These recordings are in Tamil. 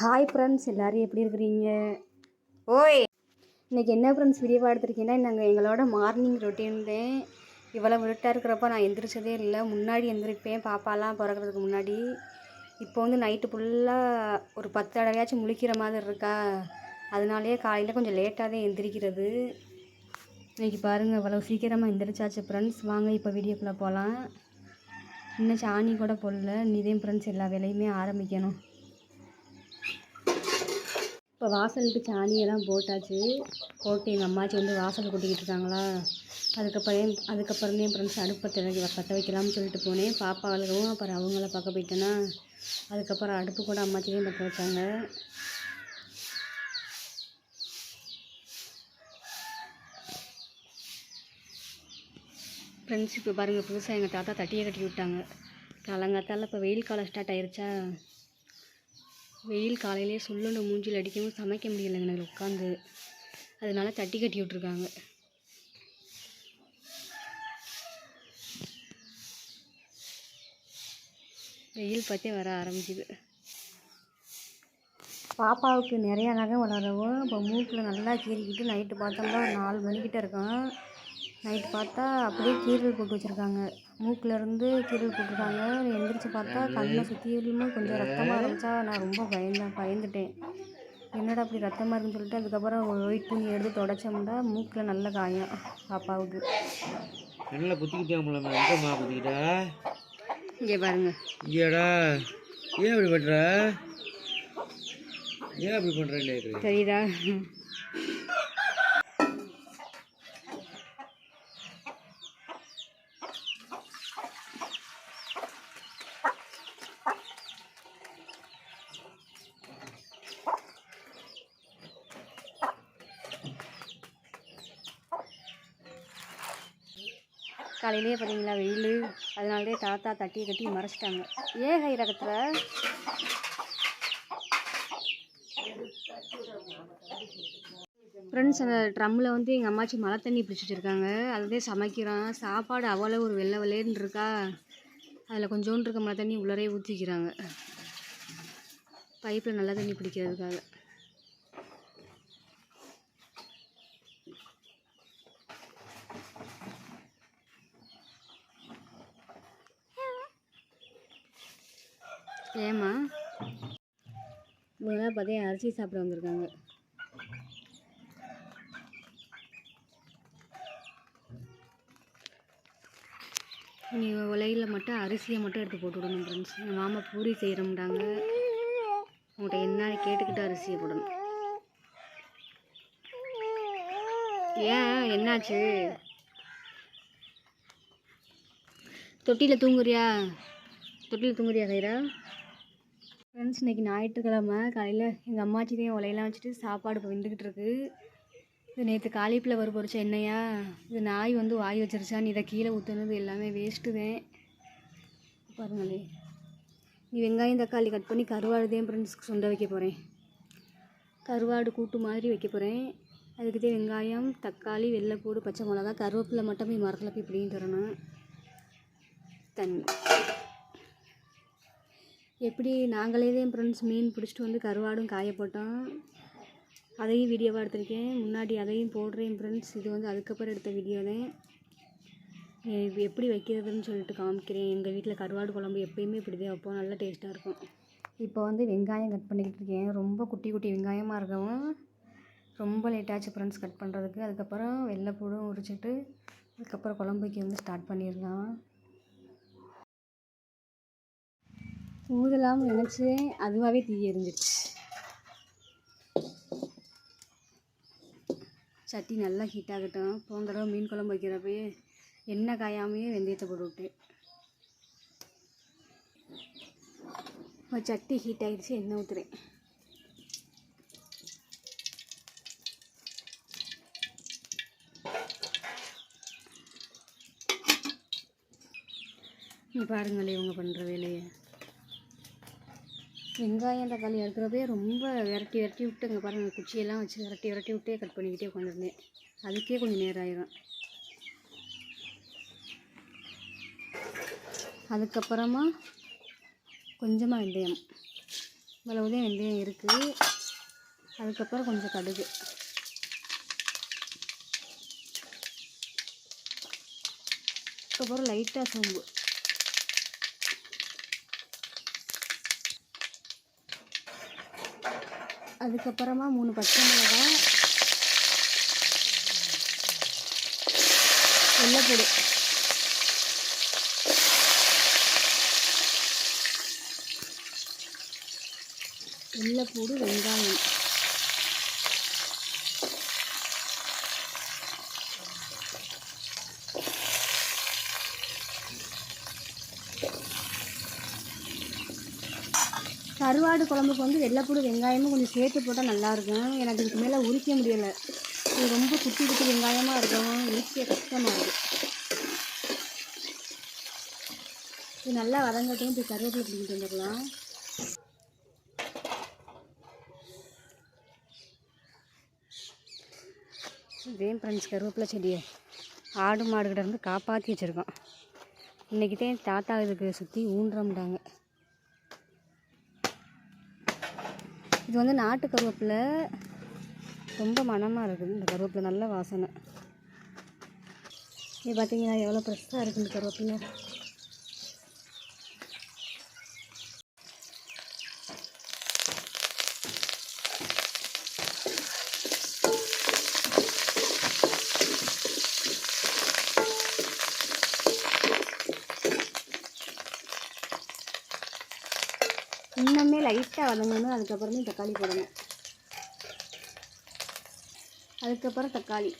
ஹாய் ஃப்ரெண்ட்ஸ் எல்லோரும் எப்படி இருக்கிறீங்க? ஓய். இன்றைக்கி என்ன ஃப்ரெண்ட்ஸ் வீடியோவாக எடுத்திருக்கீங்கன்னா நாங்கள் எங்களோட மார்னிங் ரொட்டீன் தான் இவ்வளோ விருட்டாக இருக்கிறப்ப நான் எந்திரிச்சதே இல்லை. முன்னாடி எந்திரிப்பேன் பாப்பாலாம் பிறக்கிறதுக்கு முன்னாடி. இப்போ வந்து நைட்டு ஃபுல்லாக ஒரு பத்து தடவையாச்சும் முழிக்கிற மாதிரி இருக்கா? அதனாலேயே காலையில் கொஞ்சம் லேட்டாக தான் எந்திரிக்கிறது. இன்றைக்கி பாருங்கள் இவ்வளோ சீக்கிரமாக எந்திரிச்சாச்சு ஃப்ரெண்ட்ஸ் வாங்க இப்போ வீடியோக்குள்ளே போகலாம் இன்னும் சாணி கூட போடல. நீதே ஃப்ரெண்ட்ஸ் எல்லா வேலையுமே ஆரம்பிக்கணும். இப்போ வாசலுக்கு சாணியெல்லாம் போட்டாச்சு. போட்டு எங்கள் அம்மாச்சி வந்து வாசல் கொட்டிக்கிட்டு இருக்காங்களா? அதுக்கப்புறம் அதுக்கப்புறமே ஃப்ரெண்ட்ஸ் அடுப்பை திறக்கி பற்ற வைக்கலாம்னு சொல்லிட்டு போனேன். பாப்பா அழுகவும் அப்புறம் அவங்கள பார்க்க போயிட்டேன்னா அதுக்கப்புறம் அடுப்பு கூட அம்மாச்சியும் பற்ற வச்சாங்க. ஃப்ரெண்ட்ஸ் இப்போ பாருங்கள் புதுசாக எங்கள் தாத்தா தட்டியை கட்டி விட்டாங்க. காலங்காத்தால் இப்போ வெயில் காலம் ஸ்டார்ட் ஆயிருச்சா? வெயில் காலையிலேயே சுள்ளுண்டு மூஞ்சில் அடிக்கவும் சமைக்க முடியலைங்க. எனக்கு உட்காந்து அதனால தட்டி கட்டி விட்ருக்காங்க வெயில் பற்றி வர ஆரம்பிக்குது. பாப்பாவுக்கு நிறையா நகை வளரவும் இப்போ மூக்கில் நல்லா கீறிக்கிட்டு நைட்டு பார்த்தோம்னா ஒரு நாலு மணிக்கிட்ட இருக்கும் நைட்டு பார்த்தா அப்படியே கீரல் போட்டு வச்சுருக்காங்க. மூக்கில் இருந்து கீரல் போட்டிருக்காங்க எந்திரிச்சு பார்த்தா கண்ணை சுற்றிலுமே கொஞ்சம் ரத்தமாக இருந்துச்சா? நான் ரொம்ப பயந்தேன் பயந்துட்டேன். என்னடா அப்படி ரத்தமாக இருக்குன்னு சொல்லிட்டு அதுக்கப்புறம் ஒயிட் துணி எடுத்து தொடச்சோம்னா மூக்கில் நல்ல காயம். பாப்பாவுக்கு. கண்ணில் குத்திக்கிட்டே எங்கம்மா குத்திக்கிட்டா? இங்கே பாருங்க. இங்கேடா. ஏன் அப்படி பண்ணுற ஏன் அப்படி பண்ணுறேன் தெரியுதா? காலையிலேயே பார்த்தீங்களா வெயில். அதனாலே தாத்தா தட்டி கட்டி மறைச்சிட்டாங்க ஏகை ரகத்தில்? ஃப்ரெண்ட்ஸ் அந்த ட்ரம்மில் வந்து எங்கள் அம்மாச்சி மழை தண்ணி பிடிச்சி வச்சுருக்காங்க அதுதான் சமைக்கிறான். சாப்பாடு அவ்வளோ ஒரு வெள்ளை வெள்ளைன்னு இருக்கா? அதில் கொஞ்சோண்டு இருக்க மழை தண்ணி உள்ளரே ஊற்றிக்கிறாங்க பைப்பில் நல்லா தண்ணி பிடிக்கிறதுக்காக. ஏம்மா? இவங்களாம் பார்த்தா அரிசி சாப்பிட வந்திருக்காங்க. நீ உலையில் மட்டும் அரிசியை மட்டும் எடுத்து போட்டு விடணும் ஃப்ரெண்ட்ஸ் எங்கள் மாமா பூரி செய்கிறோம்டாங்க உங்கள்கிட்ட என்ன கேட்டுக்கிட்டு அரிசியை போடணும்? ஏன்? என்னாச்சு? தொட்டியில் தூங்குறியா? தொட்டியில் தூங்குறியா கைரா ஃப்ரெண்ட்ஸ் இன்றைக்கி ஞாயிற்றுக்கிழமை. காலையில் எங்கள் அம்மாச்சி தான் உலையெல்லாம் வச்சுட்டு சாப்பாடு இப்போ வந்துக்கிட்டு இருக்கு இது நேற்று காலிஃப்ளவர் பொறிச்ச என்னையா இது நாய் வந்து வாய் வச்சிருச்சா நீ இதை கீழே ஊற்றுனது எல்லாமே வேஸ்ட்டு தான் பாருங்களே. நீ வெங்காயம் தக்காளி கட் பண்ணி கருவாடு தான் ஃப்ரெண்ட்ஸ்க்கு சுண்ட வைக்க போகிறேன் கருவாடு கூட்டு மாதிரி வைக்க போகிறேன் அதுக்கு தான் வெங்காயம் தக்காளி வெள்ளைப்பூடு பச்சை மிளகா கருவேப்பிலை மட்டும் போய் மரத்தில் போய் இப்படியும் தரணும். தண்ணி. எப்படி நாங்களே தான் என் ஃப்ரெண்ட்ஸ் மீன் பிடிச்சிட்டு வந்து கருவாடும் காய போட்டோம். அதையும் வீடியோவாக எடுத்திருக்கேன். முன்னாடி அதையும் போடுறேன் ஃப்ரெண்ட்ஸ் இது வந்து அதுக்கப்புறம் எடுத்த வீடியோ தான். எப்படி வைக்கிறதுன்னு சொல்லிட்டு காமிக்கிறேன். எங்கள் வீட்டில் கருவாடு குழம்பு எப்பயுமே இப்படி தான் வைப்போம். நல்லா டேஸ்ட்டாக இருக்கும். இப்போ வந்து வெங்காயம் கட் பண்ணிக்கிட்டு இருக்கேன். ரொம்ப குட்டி குட்டி வெங்காயமாக இருக்கவும். ரொம்ப லேட்டாச்சு ஃப்ரெண்ட்ஸ் கட் பண்ணுறதுக்கு அதுக்கப்புறம் வெள்ளைப்பூடும் உரிச்சிட்டு அதுக்கப்புறம் குழம்புக்கு வந்து ஸ்டார்ட் பண்ணிடலாம். ஊதலாம்னு நினச்சேன். அதுவாகவே தீ எரிஞ்சிருச்சு சட்டி நல்லா ஹீட் ஆகட்டும். போன தடவை மீன் குழம்பு வைக்கிறப்பயே எண்ணெய் காயாமையே வெந்தயத்தை போட்டு விட்டேன். இப்போ சட்டி ஹீட் ஆகிடுச்சு எண்ணெய் ஊற்றுறேன் நீ பாருங்களே இவங்க பண்ணுற வேலையை. வெங்காயம் தக்காளி அறுக்கிறப்பே ரொம்ப விரட்டி விரட்டி விட்டு இங்கே பாருங்கள் குச்சியெல்லாம் வச்சு விரட்டி விரட்டி விட்டே கட் பண்ணிக்கிட்டே உட்காந்துருந்தேன். அதுக்கே கொஞ்சம் நேரம் ஆயிரும். அதுக்கப்புறமா கொஞ்சமாக வெந்தயம். இவ்வளவுதான் வெந்தயம் இருக்குது. அதுக்கப்புறம் கொஞ்சம் கடுகு. அதுக்கப்புறம் லைட்டாக சோம்பு. அதுக்கப்புறமா மூணு பச்சை மிளகாய் வெள்ளைப்பூடு வெள்ளைப்பூடு வெங்காயம். கருவாடு குழம்புக்கு வந்து வெள்ளைப்பூடு வெங்காயமும் கொஞ்சம் சேர்த்து போட்டால் நல்லாயிருக்கும். எனக்கு இதுக்கு மேலே உரிக்க முடியலை. இது ரொம்ப குட்டி குட்டி வெங்காயமாக இருக்கும் உரிக்க கஷ்டமாக இருக்குது இது நல்லா வதங்கட்டும். போய் கருவேப்பிலை பிடிக்கிட்டு வந்துடலாம். இதே ஃப்ரெண்ட்ஸ் கருவேப்பிலை செடியை ஆடு மாடுகிட்ட இருந்து காப்பாற்றி வச்சுருக்கோம். இன்றைக்கிட்டே தாத்தா இதுக்கு சுற்றி ஊன்றமுட்டாங்க. இது வந்து நாட்டு கருவேப்பிலை. ரொம்ப மணமாக இருக்குது இந்த கருவேப்பிலை. நல்ல வாசனை. இது பார்த்தீங்கன்னா எவ்வளோ ஃப்ரெஷ்ஷாக இருக்குது இந்த கருவேப்பிலை இன்னுமே லைட்டாக வதங்கணும் அதுக்கப்புறமே தக்காளி போடணும். அதுக்கப்புறம் தக்காளி.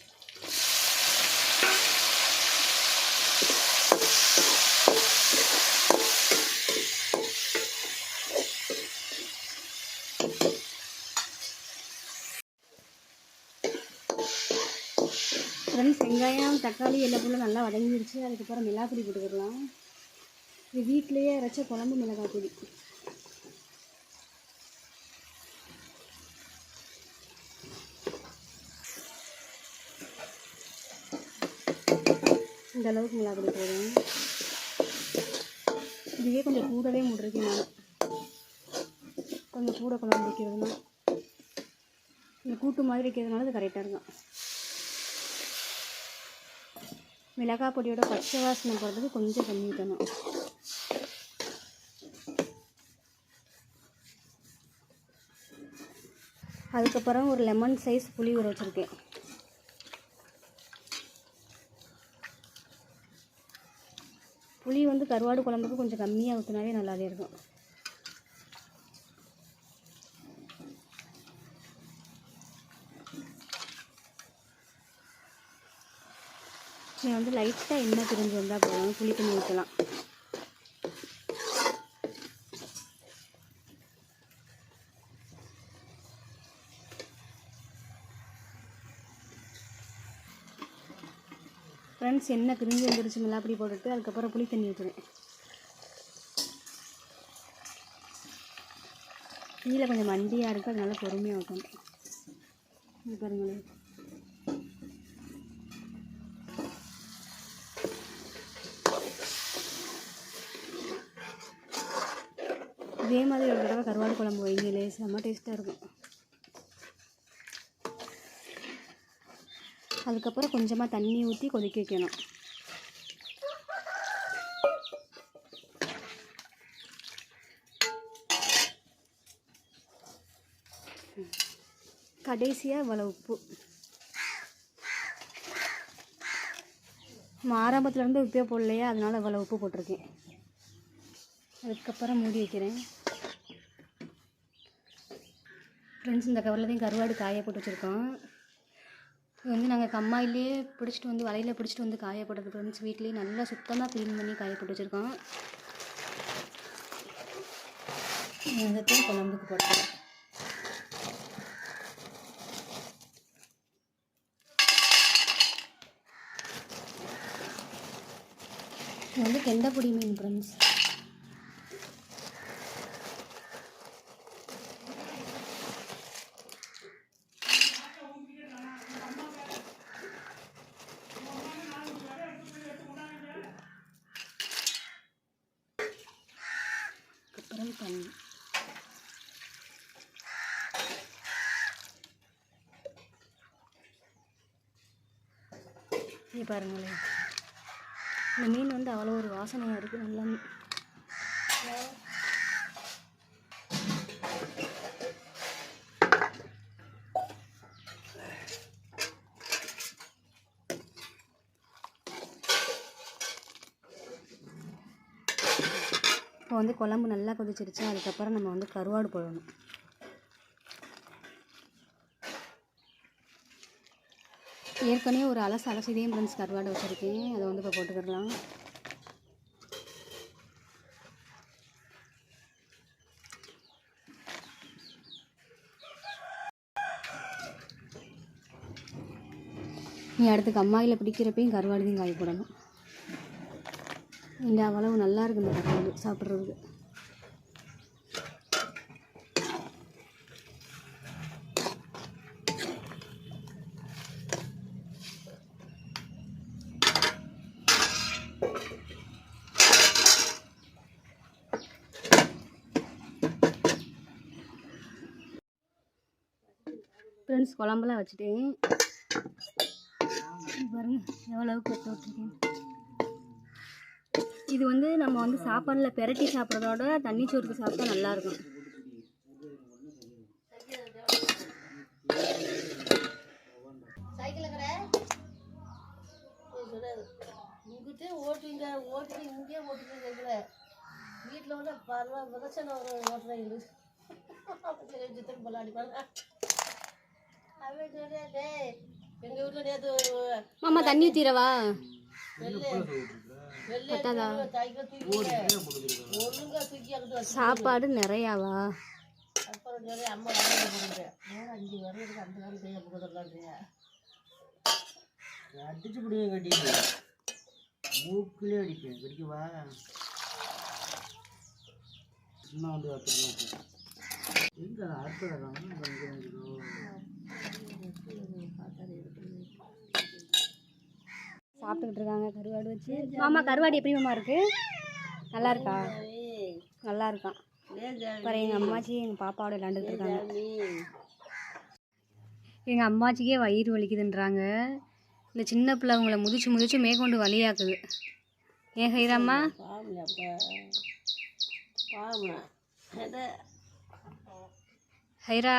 ஃப்ரெண்ட்ஸ் வெங்காயம் தக்காளி எல்லாம் பொருளும் நல்லா வதங்கிடுச்சு அதுக்கப்புறம் மிளகாப்பொடி போட்டுக்கிடலாம் இது வீட்டிலேயே அரைச்ச குழம்பு மிளகாய் பொடி. இந்த அளவுக்கு மிளகாய் போதும் இதுவே கொஞ்சம் கூடவே முட்டிருக்கேன் நான். கொஞ்சம் கூட குழம்பு வைக்கிறதுனா. இந்த கூட்டு மாதிரி வைக்கிறதுனால அது கரெக்டாக இருக்கும். மிளகாய் பொடியோட பச்சை வாசனை போடுறதுக்கு கொஞ்சம் கம்மி ஊற்றணும் அதுக்கப்புறம் ஒரு லெமன் சைஸ் புளி ஊற வச்சுருக்கேன். புளி வந்து கருவாடு குழம்புக்கு கொஞ்சம் கம்மியாக ஊற்றினாவே நல்லாவே இருக்கும். இது வந்து லைட்டாக எண்ணெய் பிரிஞ்சு வந்தால் போதும். புளி தண்ணி ஊற்றலாம் ஃப்ரெண்ட்ஸ் எண்ணெய் பிரிஞ்சு வந்துருச்சு மிளாப்படி போட்டுட்டு அதுக்கப்புறம் புளி தண்ணி ஊற்றுவேன். கீழே கொஞ்சம் மண்டியாக இருக்குது அதனால பொறுமையாக ஊற்றணும். இது பாருங்களேன். இதே மாதிரி ஒரு தடவை கருவாடு குழம்பு வைங்களே செம்ம டேஸ்ட்டாக இருக்கும். அதுக்கப்புறம் கொஞ்சமாக தண்ணி ஊற்றி கொதிக்க வைக்கணும். கடைசியாக இவ்வளோ உப்பு. ஆரம்பத்துலேருந்து உப்பே போடலையா? அதனால் இவ்வளோ உப்பு போட்டிருக்கேன். அதுக்கப்புறம் மூடி வைக்கிறேன். ஃப்ரெண்ட்ஸ் இந்த கவரில் தான் கருவாடு காய போட்டு வச்சுருக்கோம். இது வந்து நாங்கள் கம்மாயிலே பிடிச்சிட்டு வந்து வலையில் பிடிச்சிட்டு வந்து காய போட்டது ஃப்ரெண்ட்ஸ் வீட்லேயே நல்லா சுத்தமாக க்ளீன் பண்ணி காய போட்டு வச்சுருக்கோம் அதைத்தான் குழம்புக்கு போட்டோம் இது வந்து கெண்டைப்பொடி மீன் ஃப்ரெண்ட்ஸ் அப்புறம் தண்ணி இது பாருங்களேன். இந்த மீன் வந்து அவ்வளோ ஒரு வாசனையாக இருக்குது நல்லா இப்போ வந்து குழம்பு நல்லா கொதிச்சிருச்சு. அதுக்கப்புறம் நம்ம வந்து கருவாடு போடணும். ஏற்கனவே ஒரு அலசு அலசிதே ஃப்ரெண்ட்ஸ் கருவாடு வச்சுருக்கேன். அதை வந்து இப்போ போட்டுக்கிடலாம். நீ அடுத்து கம்மாயில் பிடிக்கிறப்பையும் கருவாடு காய போடணும் இந்த அவ்வளவு நல்லா இருக்கு இந்த கருவாடு சாப்பிட்றதுக்கு. ஃப்ரெண்ட்ஸ் குழம்புலாம் வச்சுட்டேன் இது பாருங்க எவ்வளவு கொத்து விட்டுருக்கேன் இது வந்து நம்ம வந்து சாப்பாடில் பெரட்டி சாப்பிட்றதோட தண்ணி சோறுக்கு சாப்பிட்டா நல்லாயிருக்கும். இங்கிட்டே ஓட்டுங்க ஓட்டுட்டு இங்கேயே ஓட்டுட்டு வீட்டில் வந்து பரவாயில்ல பிரச்சனை ஒரு ஓட்டுறீங்க சித்தன் போல அடிப்பாங்க அவன் சொல்லியா டேய் எங்கள் வீட்டில் நேற்று மாமா தண்ணி வெள்ளை. பத்தாதா? சாப்பாடு நிறையாவா? அப்புறம் சொல்லி அம்மா அந்த போடுறதுலான்றியா அடிச்சு பிடிங்க மூக்கிலே அடிப்பேன். கடிக்கவா சும்மா வந்து எங்க அறுப்பதான் சாப்பிட்டுக்கிட்டு இருக்காங்க கருவாடு வச்சு. மாமா கருவாடு எப்படி மாமா இருக்கு? நல்லா இருக்கா நல்லா இருக்கான் அப்புறம் எங்கள் அம்மாச்சி எங்கள் பாப்பாவோட விளாண்டுட்டு இருக்காங்க. எங்கள் அம்மாச்சிக்கே வயிறு வலிக்குதுன்றாங்க. இந்த சின்ன பிள்ளை அவங்கள முதிச்சு முதிச்சு மேற்கொண்டு வலியாக்குது. ஏன் ஹைராம்மா? ஹைரா?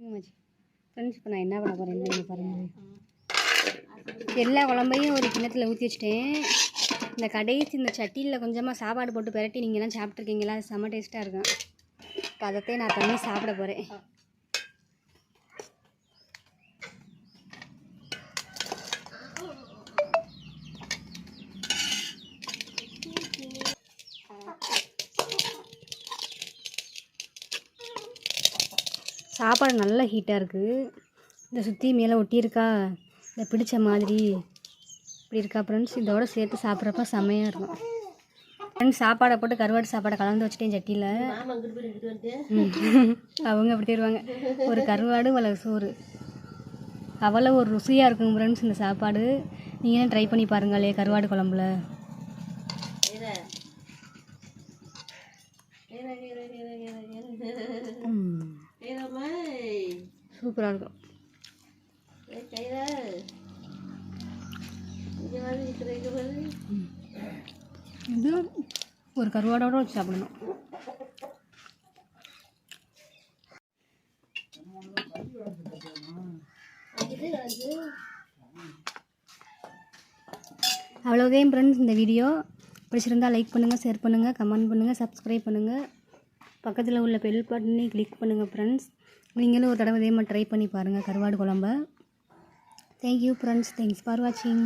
ஃப்ரெண்ட்ஸ் இப்போ நான் என்ன பண்ண போகிறேன் நீங்கள் பாருங்கள் எல்லா குழம்பையும் ஒரு கிண்ணத்தில் ஊற்றி வச்சுட்டேன். இந்த கடைசி இந்த சட்டியில் கொஞ்சமாக சாப்பாடு போட்டு பெரட்டி நீங்கள்லாம் சாப்பிட்ருக்கீங்களா அது செம்ம டேஸ்ட்டாக இருக்கும். இப்போ அதைத்தான் நான் தண்ணி சாப்பிட போகிறேன் சாப்பாடு நல்லா ஹீட்டாக இருக்குது இந்த சுற்றி மேலே ஒட்டியிருக்கா இதை பிடிச்ச மாதிரி இப்படி இருக்கா ஃப்ரெண்ட்ஸ் இதோட சேர்த்து சாப்பிட்றப்ப செம்மையாக இருக்கும். ஃப்ரெண்ட்ஸ் சாப்பாடை போட்டு கருவாடு சாப்பாடை கலந்து வச்சுட்டேன் சட்டியில். அவங்க அப்படி தருவாங்க. ஒரு கருவாடு வள சோறு. அவ்வளோ ஒரு ருசியாக இருக்கும் ஃப்ரெண்ட்ஸ் இந்த சாப்பாடு. நீங்களும் ட்ரை பண்ணி பாருங்களே கருவாடு குழம்புல. சூப்பராக இருக்கும். இது ஒரு கருவாடோட வச்சு சாப்பிடணும். அவ்வளோதான் ஃப்ரெண்ட்ஸ் இந்த வீடியோ. பிடிச்சிருந்தா லைக் பண்ணுங்கள் ஷேர் பண்ணுங்கள் கமெண்ட் பண்ணுங்கள் சப்ஸ்கிரைப் பண்ணுங்கள் பக்கத்தில் உள்ள பெல் பட்டனே கிளிக் பண்ணுங்கள் ஃப்ரெண்ட்ஸ் நீங்களும் ஒரு தடவை இதே மாதிரி ட்ரை பண்ணி பாருங்கள் கருவாடு குழம்ப. தேங்க்யூ ஃப்ரெண்ட்ஸ் தேங்க்ஸ் ஃபார் வாட்சிங்